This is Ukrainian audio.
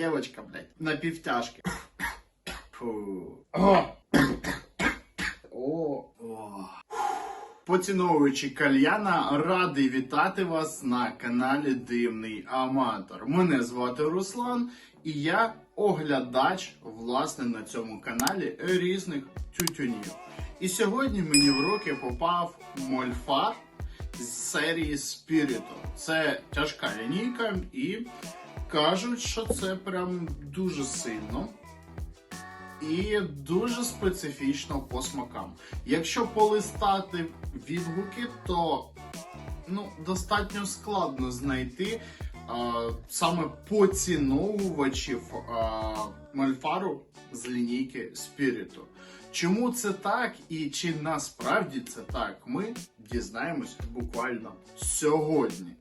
бутилочка, блядь, на півтяжки. О. Поціновуючи кальяна, радий вітати вас на каналі Дивний Аматор. Мене звати Руслан, і я оглядач власне на цьому каналі різних тютюнів. І сьогодні мені в руки попав мольфар з серії Спіріто. Це тяжка лінійка, і кажуть, що це прям дуже сильно і дуже специфічно по смакам. Якщо полистати відгуки, то ну, достатньо складно знайти а, саме поціновувачів а, мальфару з лінійки Спіріту. Чому це так і чи насправді це так, ми дізнаємось буквально сьогодні.